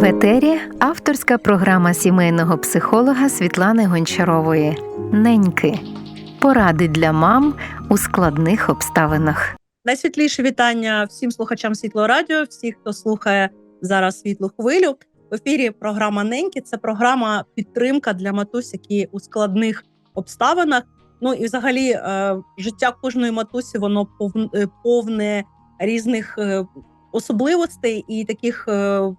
В етері авторська програма сімейного психолога Світлани Гончарової Неньки. Поради для мам у складних обставинах. Найсвітліше вітання всім слухачам Світло Радіо, всіх, хто слухає зараз світлу хвилю. В ефірі програма Неньки. Це програма підтримка для матусь, які у складних обставинах. Ну і взагалі е, життя кожної матусі воно е, повне різних е, особливостей і таких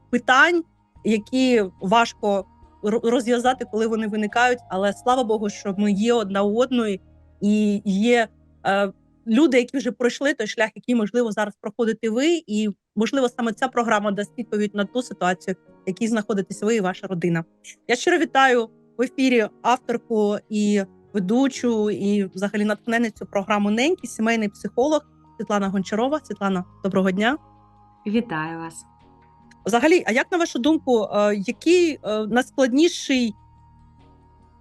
питань, які важко розв'язати, коли вони виникають. Але слава Богу, що ми є одна у одної і є. Е, люди, які вже пройшли той шлях, який можливо зараз проходите ви, і можливо саме ця програма дасть відповідь на ту ситуацію, в якій знаходитесь ви і ваша родина. Я щиро вітаю в ефірі авторку і ведучу, і взагалі натхненницю програму Неньки, сімейний психолог Світлана Гончарова. Світлана, доброго дня. Вітаю вас. Взагалі, а як на вашу думку, е, який е, найскладніший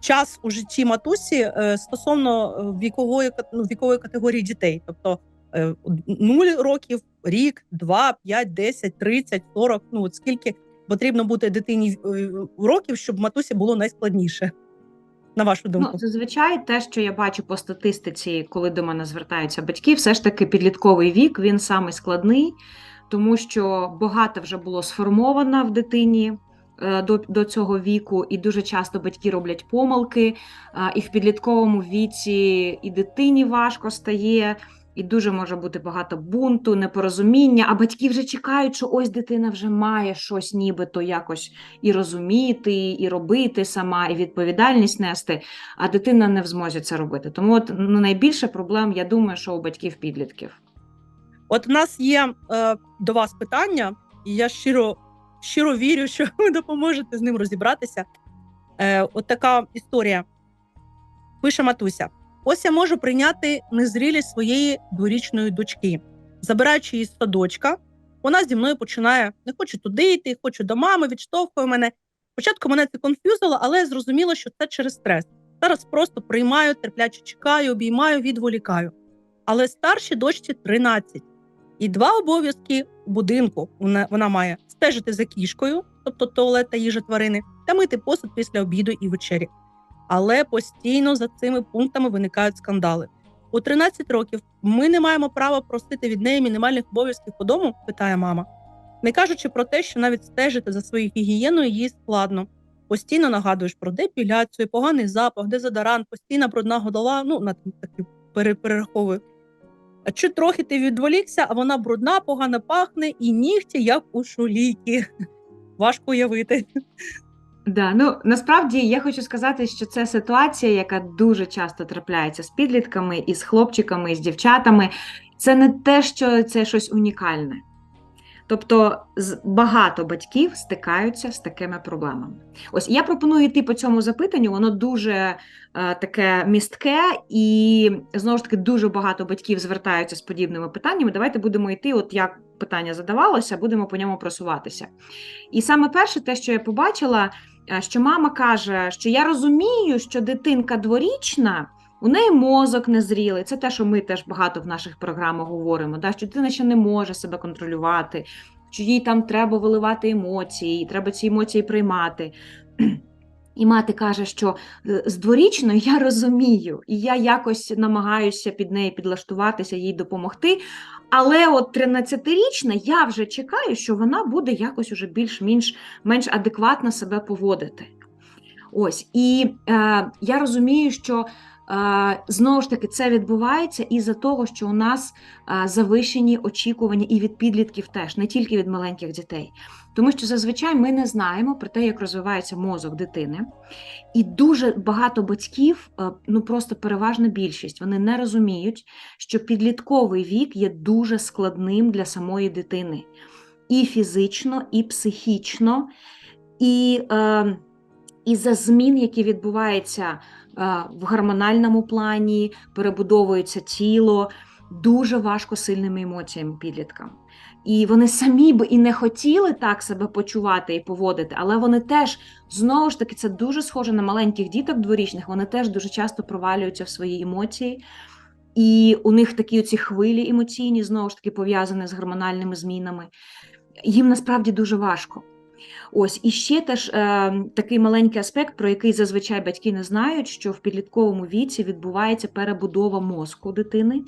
час у житті матусі е, стосовно вікової ну, вікової категорії дітей? Тобто е, 0 років, рік, 2, 5, 10, 30, 40, Ну от скільки потрібно бути дитині років, щоб матусі було найскладніше? На вашу думку? Ну, зазвичай те, що я бачу по статистиці, коли до мене звертаються батьки, все ж таки підлітковий вік він самий складний, тому що багато вже було сформовано в дитині е, до, до цього віку, і дуже часто батьки роблять помилки, а, і в підлітковому віці і дитині важко стає. І дуже може бути багато бунту, непорозуміння, а батьки вже чекають, що ось дитина вже має щось нібито якось і розуміти, і робити сама, і відповідальність нести, а дитина не в змозі це робити. Тому от ну, найбільше проблем, я думаю, що у батьків підлітків. От у нас є е, до вас питання, і я щиро, щиро вірю, що ви допоможете з ним розібратися. Е, от така історія. Пише Матуся: ось я можу прийняти незрілість своєї дворічної дочки, забираючи її з садочка. Вона зі мною починає: не хочу туди йти, хочу до мами, відштовхує мене. Спочатку мене це конфюзило, але я зрозуміла, що це через стрес. Зараз просто приймаю, терпляче чекаю, обіймаю, відволікаю. Але старшій дочці 13. І два обов'язки будинку вона, вона має стежити за кішкою, тобто туалет та їжа тварини, та мити посуд після обіду і вечері. Але постійно за цими пунктами виникають скандали. У 13 років ми не маємо права просити від неї мінімальних обов'язків по дому, питає мама, не кажучи про те, що навіть стежити за своєю гігієною їй складно. Постійно нагадуєш про депіляцію, поганий запах, дезодорант, постійна брудна голова, ну на такі пере- перераховую. А чи трохи ти відволікся, а вона брудна, погано пахне, і нігті, як у шуліки. Важко уявити. Да, ну насправді я хочу сказати, що це ситуація, яка дуже часто трапляється з підлітками, і з хлопчиками, і з дівчатами. Це не те, що це щось унікальне. Тобто багато батьків стикаються з такими проблемами. Ось я пропоную йти по цьому запитанню, воно дуже е, таке містке, і знову ж таки дуже багато батьків звертаються з подібними питаннями. Давайте будемо йти, от як питання задавалося, будемо по ньому просуватися. І саме перше, те, що я побачила, е, що мама каже, що я розумію, що дитинка дворічна. У неї мозок незрілий. Це те, що ми теж багато в наших програмах говоримо, да? що дитина ще не може себе контролювати, що їй там треба виливати емоції, треба ці емоції приймати. І мати каже, що е, з дворічною я розумію, і я якось намагаюся під неї підлаштуватися, їй допомогти. Але от 13-річна я вже чекаю, що вона буде якось уже більш-менш менш адекватно себе поводити. Ось, і е, я розумію, що знову ж таки це відбувається із-за того, що у нас завищені очікування і від підлітків теж, не тільки від маленьких дітей. Тому що зазвичай ми не знаємо про те, як розвивається мозок дитини. І дуже багато батьків, ну просто переважна більшість, вони не розуміють, що підлітковий вік є дуже складним для самої дитини. І фізично, і психічно, і е, із-за змін, які відбуваються в гормональному плані, перебудовується тіло, дуже важко сильними емоціями підліткам. І вони самі б і не хотіли так себе почувати і поводити, але вони теж знову ж таки це дуже схоже на маленьких діток дворічних. Вони теж дуже часто провалюються в свої емоції, і у них такі оці хвилі емоційні, знову ж таки пов'язані з гормональними змінами. Їм насправді дуже важко. Ось і ще теж е, такий маленький аспект, про який зазвичай батьки не знають, що в підлітковому віці відбувається перебудова мозку дитини,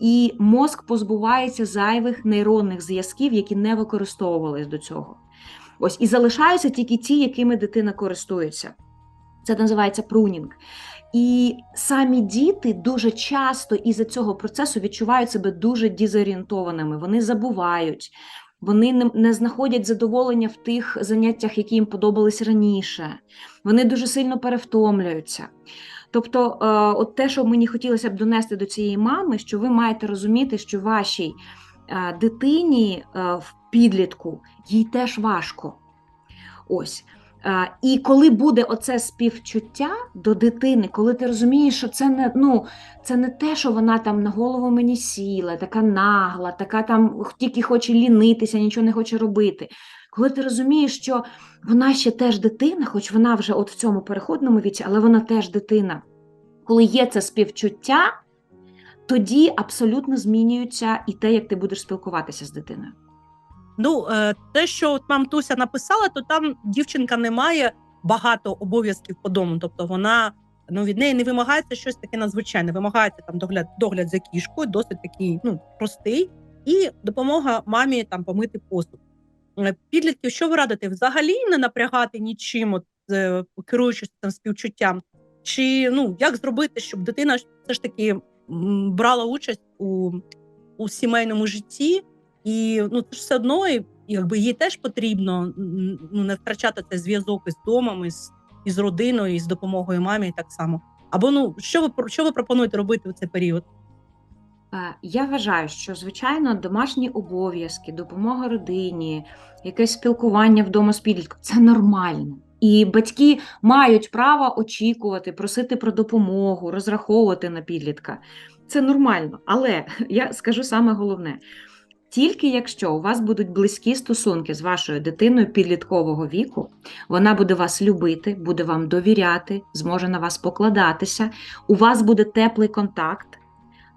і мозк позбувається зайвих нейронних зв'язків, які не використовувались до цього. Ось і залишаються тільки ті, якими дитина користується. Це називається прунінг. І самі діти дуже часто із-за цього процесу відчувають себе дуже дезорієнтованими. Вони забувають, вони не, знаходять задоволення в тих заняттях, які їм подобались раніше. Вони дуже сильно перевтомлюються. Тобто, е, от те, що мені хотілося б донести до цієї мами, що ви маєте розуміти, що вашій е, дитині е, в підлітку їй теж важко. Ось. Е, І коли буде оце співчуття до дитини, коли ти розумієш, що це не ну, це не те, що вона там на голову мені сіла, така нагла, така там тільки хоче лінитися, нічого не хоче робити. Коли ти розумієш, що вона ще теж дитина, хоч вона вже от в цьому переходному віці, але вона теж дитина. Коли є це співчуття, тоді абсолютно змінюється і те, як ти будеш спілкуватися з дитиною. Ну, е, те, що от мам Туся написала, то там дівчинка не має багато обов'язків по дому. Тобто вона ну від неї не вимагається щось таке надзвичайне. Вимагається там догляд, догляд за кішкою, досить такий ну простий, і допомога мамі там помити посуд. Е, Підлітків, що ви радите? Взагалі не напрягати нічим, от, е, керуючись там співчуттям, чи ну як зробити, щоб дитина все ж таки брала участь у, у сімейному житті? І ну все одно, якби їй теж потрібно ну, не втрачати цей зв'язок із домом, із, із родиною, із допомогою мамі, так само. Або ну що ви що ви пропонуєте робити в цей період? Е, Я вважаю, що звичайно домашні обов'язки, допомога родині, якесь спілкування вдома з підлітком це нормально. І батьки мають право очікувати, просити про допомогу, розраховувати на підлітка. Це нормально. Але я скажу саме головне: тільки якщо у вас будуть близькі стосунки з вашою дитиною підліткового віку, вона буде вас любити, буде вам довіряти, зможе на вас покладатися, у вас буде теплий контакт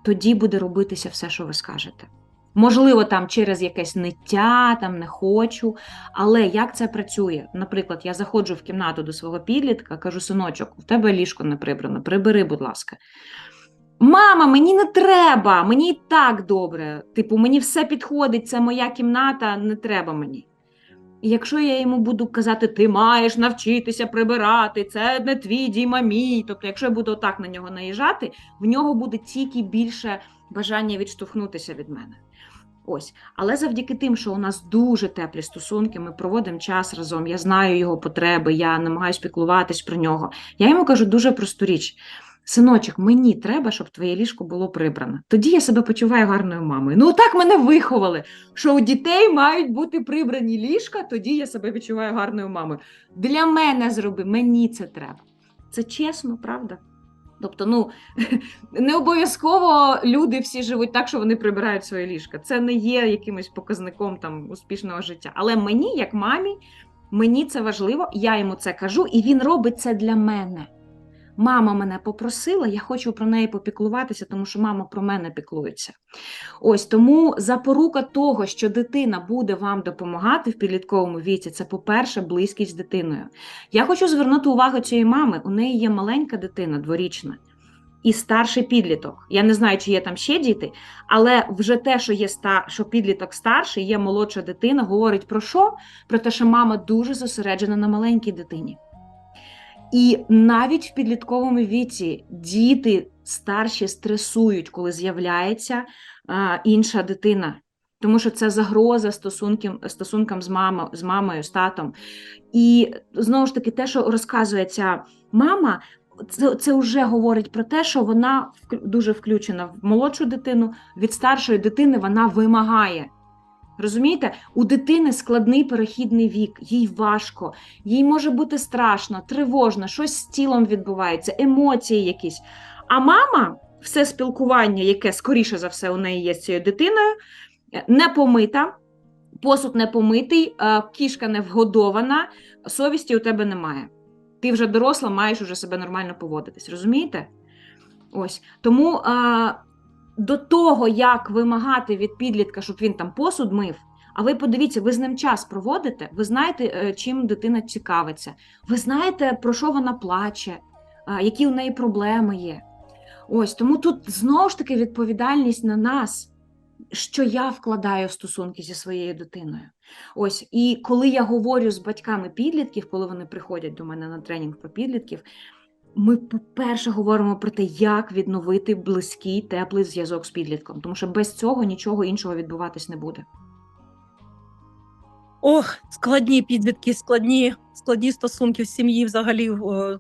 тоді буде робитися все, що ви скажете. Можливо, там через якесь ниття, там не хочу. Але як це працює? Наприклад, я заходжу в кімнату до свого підлітка, кажу: синочок, у тебе ліжко не прибрано, прибери, будь ласка. Мама, мені не треба, мені і так добре. Типу, мені все підходить, це моя кімната, не треба мені. І якщо я йому буду казати, ти маєш навчитися прибирати, це не твій дім, а мій. Тобто, якщо я буду отак на нього наїжджати, в нього буде тільки більше бажання відштовхнутися від мене. Ось, але завдяки тим, що у нас дуже теплі стосунки, ми проводимо час разом. Я знаю його потреби, я намагаюся піклуватись про нього. Я йому кажу дуже просту річ. Синочок, мені треба, щоб твоє ліжко було прибрано. Тоді я себе почуваю гарною мамою. Ну так мене виховали, що у дітей мають бути прибрані ліжка, тоді я себе відчуваю гарною мамою. Для мене зроби, мені це треба. Це чесно, правда? Тобто, ну не обов'язково люди всі живуть так, що вони прибирають своє ліжко. Це не є якимось показником там успішного життя. Але мені, як мамі, мені це важливо, я йому це кажу, і він робить це для мене. Мама мене попросила, я хочу про неї попіклуватися, тому що мама про мене піклується. Ось тому запорука того, що дитина буде вам допомагати в підлітковому віці, це, по-перше, близькість з дитиною. Я хочу звернути увагу цієї мами. У неї є маленька дитина, дворічна, і старший підліток. Я не знаю, чи є там ще діти, але вже те, що є ста... що підліток старший, є молодша дитина, говорить про що? Про те, що мама дуже зосереджена на маленькій дитині. І навіть в підлітковому віці діти старші стресують, коли з'являється інша дитина, тому що це загроза стосункам, стосункам з, мамо, з мамою, з татом. І знову ж таки, те, що розказує ця мама, це, це вже говорить про те, що вона дуже включена в молодшу дитину, від старшої дитини вона вимагає. Розумієте, у дитини складний перехідний вік, їй важко, їй може бути страшно, тривожно, щось з тілом відбувається, емоції якісь. А мама, все спілкування, яке скоріше за все у неї є з цією дитиною, е, не помита, посуд не помитий, е, кішка не вгодована, совісті у тебе немає. Ти вже доросла, маєш уже себе нормально поводитись, розумієте? Ось тому а, до того, як вимагати від підлітка, щоб він там посуд мив, А ви подивіться, ви з ним час проводите, ви знаєте, е, чим дитина цікавиться, ви знаєте, про що вона плаче, які у неї проблеми є. Ось тому тут знову ж таки відповідальність на нас, що я вкладаю в стосунки зі своєю дитиною. Ось, і коли я говорю з батьками підлітків, коли вони приходять до мене на тренінг про підлітків, ми, по-перше, говоримо про те, як відновити близький, теплий зв'язок з підлітком, тому що без цього нічого іншого відбуватись не буде. Ох, складні підлітки, складні, складні стосунки в сім'ї, взагалі,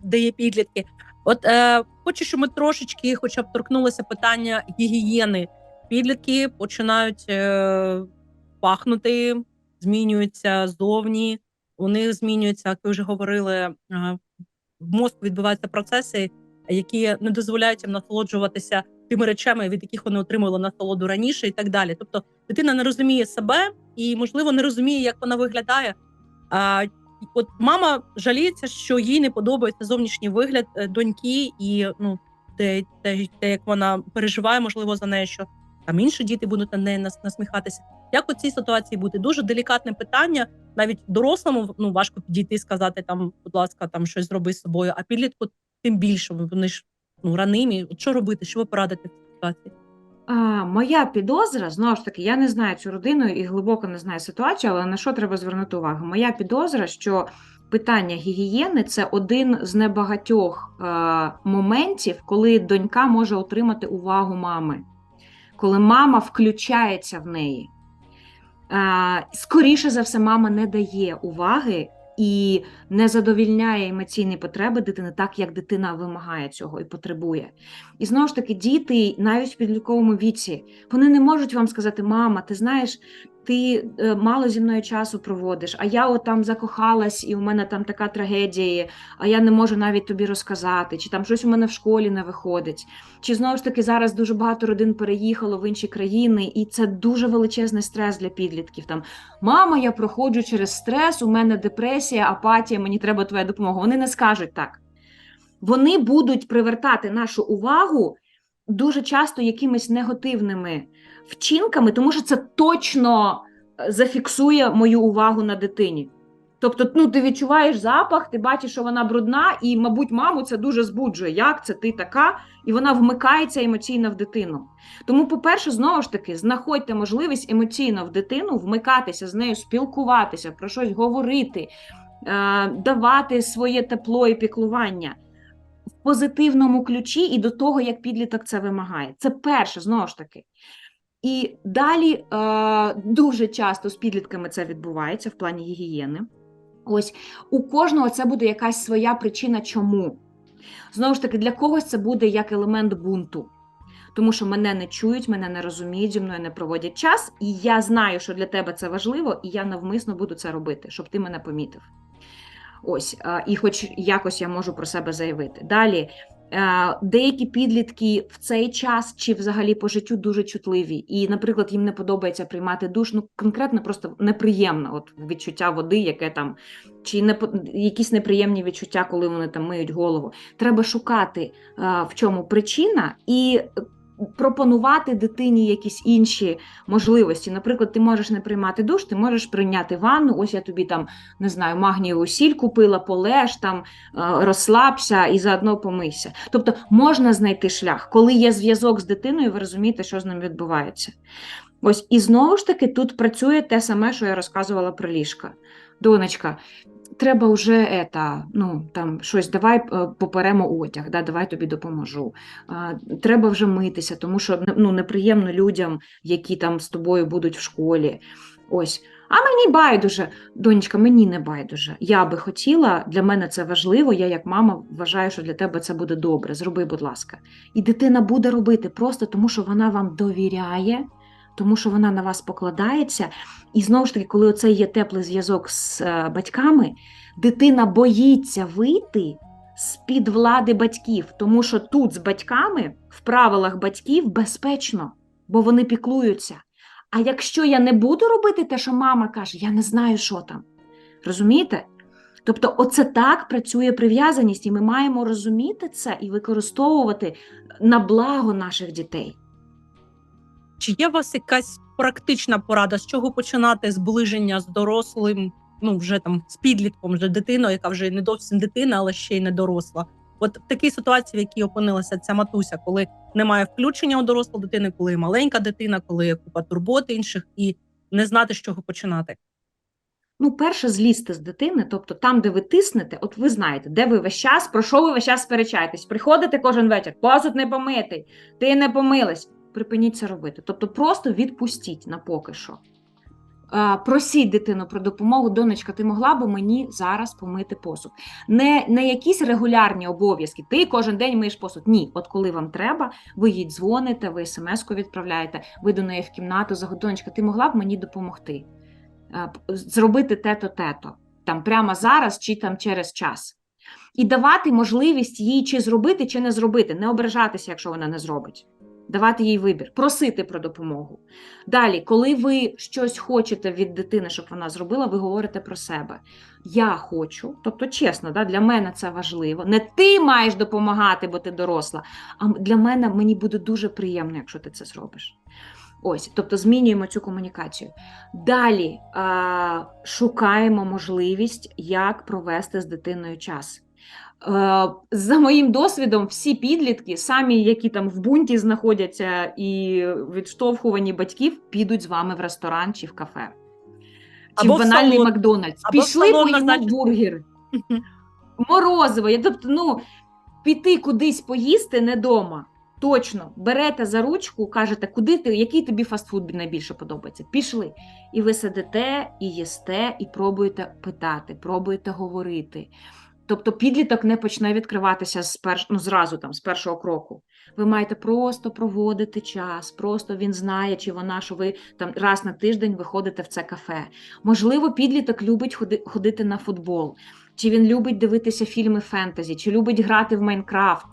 де є підлітки. От е, хочу, щоб ми трошечки, хоча б торкнулися питання гігієни. Підлітки починають е, пахнути, змінюються зовні. У них змінюються, як ви вже говорили, е, в мозку відбуваються процеси, які не дозволяють їм насолоджуватися тими речами, від яких вони отримували насолоду раніше, і так далі. Тобто дитина не розуміє себе і, можливо, не розуміє, як вона виглядає. А, от мама жаліється, що їй не подобається зовнішній вигляд е, доньки, і ну те, те, те, як вона переживає, можливо, за неї, що там інші діти будуть на неї насміхатися. Як у цій ситуації бути? Дуже делікатне питання. Навіть дорослому ну важко підійти і сказати там, будь ласка, там щось зроби з собою, а підлітку тим більше. Вони ж ну ранимі. Що робити? Що ви порадите в цій ситуації? А, моя підозра, знову ж таки, я не знаю цю родину і глибоко не знаю ситуацію, але на що треба звернути увагу? Моя підозра, що питання гігієни це один з небагатьох е, моментів, коли донька може отримати увагу мами, коли мама включається в неї. Скоріше за все, мама не дає уваги і не задовільняє емоційні потреби дитини так, як дитина вимагає цього і потребує. І знову ж таки, діти навіть в підлітковому віці вони не можуть вам сказати: мама, ти знаєш, ти е, мало зі мною часу проводиш, а я от там закохалась, і у мене там така трагедія, а я не можу навіть тобі розказати, чи там щось у мене в школі не виходить. Чи знову ж таки зараз дуже багато родин переїхало в інші країни, і це дуже величезний стрес для підлітків. Там мама, я проходжу через стрес, у мене депресія, апатія, мені треба твоя допомога. Вони не скажуть так вони будуть привертати нашу увагу дуже часто якимись негативними вчинками, тому що це точно е, зафіксує мою увагу на дитині. Тобто, ну, ти відчуваєш запах, ти бачиш, що вона брудна, і, мабуть, маму це дуже збуджує. Як це ти така? І вона вмикається емоційно в дитину. Тому, по-перше, знову ж таки, знаходьте можливість емоційно в дитину вмикатися з нею, спілкуватися, про щось говорити, е, давати своє тепло і піклування в позитивному ключі і до того, як підліток це вимагає. Це перше, знову ж таки. І далі е, дуже часто з підлітками це відбувається в плані гігієни. Ось у кожного це буде якась своя причина, чому. Знову ж таки, для когось це буде як елемент бунту. Тому що мене не чують, мене не розуміють, зі мною не проводять час, і я знаю, що для тебе це важливо, і я навмисно буду це робити, щоб ти мене помітив. Ось, а, і хоч якось я можу про себе заявити. Далі. Е, Деякі підлітки в цей час чи взагалі по життю дуже чутливі, і, наприклад, їм не подобається приймати душ. Ну конкретно просто неприємно, от відчуття води, яке там, чи не якісь неприємні відчуття, коли вони там миють голову. Треба шукати, е, в чому причина, і пропонувати дитині якісь інші можливості. Наприклад, ти можеш не приймати душ, ти можеш прийняти ванну. Ось я тобі там не знаю, магнієву сіль купила, полеж там, е, розслабся і заодно помийся. Тобто можна знайти шлях, коли є зв'язок з дитиною, ви розумієте, що з ним відбувається. Ось і знову ж таки тут працює те саме, що я розказувала про ліжка. Донечка, треба вже ета, ну там щось, давай е, поперемо одяг, да, давай тобі допоможу. Треба вже митися, тому що ну, неприємно людям, які там з тобою будуть в школі. Ось. А мені байдуже, донечка, мені не байдуже. Я би хотіла, для мене це важливо. Я, як мама, вважаю, що для тебе це буде добре. Зроби, будь ласка. І дитина буде робити просто тому, що вона вам довіряє, тому що вона на вас покладається. І знову ж таки, коли оце є теплий зв'язок з е, батьками, дитина боїться вийти з-під влади батьків, тому що тут з батьками в правилах батьків безпечно, бо вони піклуються. А якщо я не буду робити те, що мама каже, я не знаю, що там. Розумієте? Тобто, оце так працює прив'язаність, і ми маємо розуміти це і використовувати на благо наших дітей. Чи є у вас якась практична порада, з чого починати зближення з дорослим, ну вже там з підлітком, вже дитиною, яка вже не зовсім дитина, але ще й не доросла. От в такій ситуації, в якій опинилася ця матуся, коли немає включення у дорослу дитини, коли маленька дитина, коли є купа турбот інших, і не знати, з чого починати. Ну, перше, злізти з дитини, тобто там, де ви тиснете, от ви знаєте, де ви весь час, про що ви весь час сперечаєтесь. Приходите кожен вечір, посуд не помитий, ти не помилась. Припиніть це робити. Тобто просто відпустіть на поки що. Просіть дитину про допомогу, донечка, ти могла би мені зараз помити посуд. Не, не якісь регулярні обов'язки. Ти кожен день миєш посуд. Ні, от коли вам треба, ви їй дзвоните, ви смс-ку відправляєте, ви до неї в кімнату донечка, ти могла б мені допомогти е, зробити те-то, те-то, там прямо зараз чи там через час. І давати можливість їй чи зробити, чи не зробити, не ображатися, якщо вона не зробить. Давати їй вибір, просити про допомогу. Далі, коли ви щось хочете від дитини, щоб вона зробила, ви говорите про себе. Я хочу, тобто чесно, да, для мене це важливо. Не ти маєш допомагати, бо ти доросла, а для мене мені буде дуже приємно, якщо ти це зробиш. Ось, тобто змінюємо цю комунікацію. Далі а, шукаємо можливість, як провести з дитиною час. Е, За моїм досвідом, всі підлітки, самі, які там в бунті знаходяться і відштовхувані батьків, підуть з вами в ресторан чи в кафе. Чи Або в банальний салон. Макдональдс. Або Пішли салон поїмо назначити. бургер, морозиво. Я, тобто, ну, піти кудись поїсти не дома. Точно, берете за ручку, кажете, куди ти, який тобі фастфуд найбільше подобається. Пішли. І ви сидите, і їсте, і пробуєте питати, пробуєте говорити. Тобто підліток не почне відкриватися з перш... ну, зразу там, з першого кроку. Ви маєте просто проводити час, просто він знає, чи вона, що ви там раз на тиждень виходите в це кафе. Можливо, підліток любить ходи... ходити на футбол, чи він любить дивитися фільми фентезі, чи любить грати в Майнкрафт.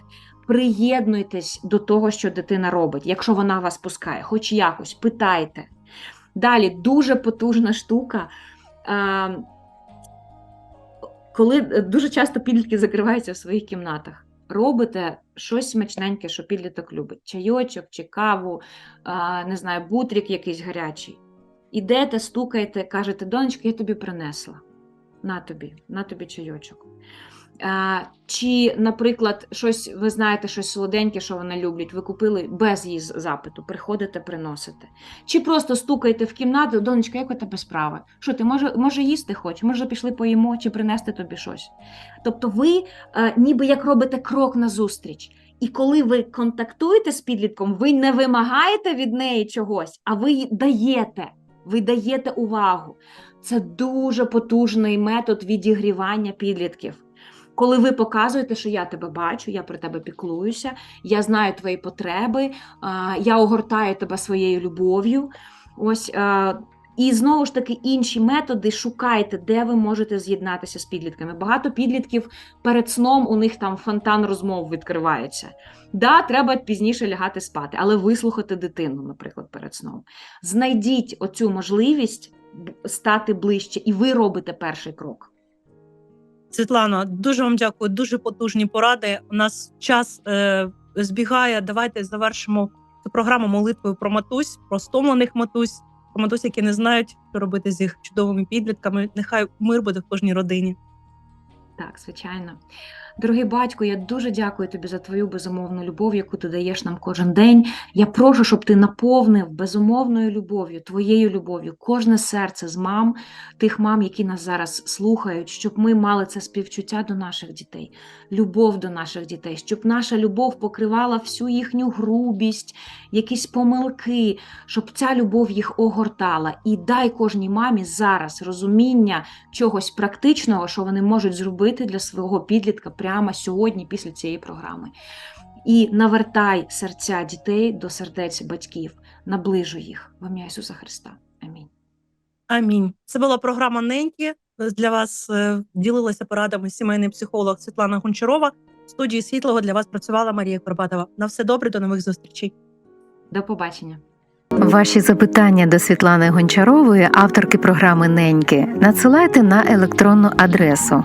Приєднуйтесь до того, що дитина робить, якщо вона вас пускає, хоч якось, питайте. Далі дуже потужна штука. Коли е, дуже часто підлітки закриваються в своїх кімнатах, робите щось смачненьке, що підліток любить: чайочок чи каву, не знаю, бутрік якийсь гарячий. Ідете, стукаєте, кажете, донечка, я тобі принесла. На тобі, на тобі чайочок. Чи, наприклад, щось ви знаєте, щось солоденьке, що вони люблять, ви купили без її запиту, приходите, приносите. Чи просто стукаєте в кімнату, донечка, як у тебе справи? Що ти може, може їсти хочеш? Може пішли поїмо, чи принести тобі щось? Тобто, ви е, ніби як робите крок назустріч. І коли ви контактуєте з підлітком, ви не вимагаєте від неї чогось, а ви даєте. Ви даєте увагу. Це дуже потужний метод відігрівання підлітків. Коли ви показуєте, що я тебе бачу, я про тебе піклуюся, я знаю твої потреби, я огортаю тебе своєю любов'ю. Ось і знову ж таки інші методи шукайте, де ви можете з'єднатися з підлітками. Багато підлітків перед сном у них там фонтан розмов відкривається. Да, треба пізніше лягати спати, але вислухати дитину, наприклад, перед сном. Знайдіть оцю можливість стати ближче, і ви робите перший крок. Світлано, дуже вам дякую. Дуже потужні поради. У нас час е, збігає. Давайте завершимо цю програму молитвою про матусь, про стомлених матусь, про матусь, які не знають, що робити з їх чудовими підлітками. Нехай мир буде в кожній родині. Так, звичайно. Дорогий батько, я дуже дякую тобі за твою безумовну любов, яку ти даєш нам кожен день. Я прошу, щоб ти наповнив безумовною любов'ю, твоєю любов'ю, кожне серце з мам, тих мам, які нас зараз слухають, щоб ми мали це співчуття до наших дітей, любов до наших дітей, щоб наша любов покривала всю їхню грубість, якісь помилки, щоб ця любов їх огортала. І дай кожній мамі зараз розуміння чогось практичного, що вони можуть зробити для свого підлітка прямо сьогодні, після цієї програми. І навертай серця дітей до сердець батьків, наближуй їх в ім'я Ісуса Христа. Амінь. Амінь. Це була програма Неньки. Для вас е, ділилася порадами сімейний психолог Світлана Гончарова. В студії світлого для вас працювала Марія Горбатова. На все добре, до нових зустрічей. До побачення. Ваші запитання до Світлани Гончарової, авторки програми Неньки, надсилайте на електронну адресу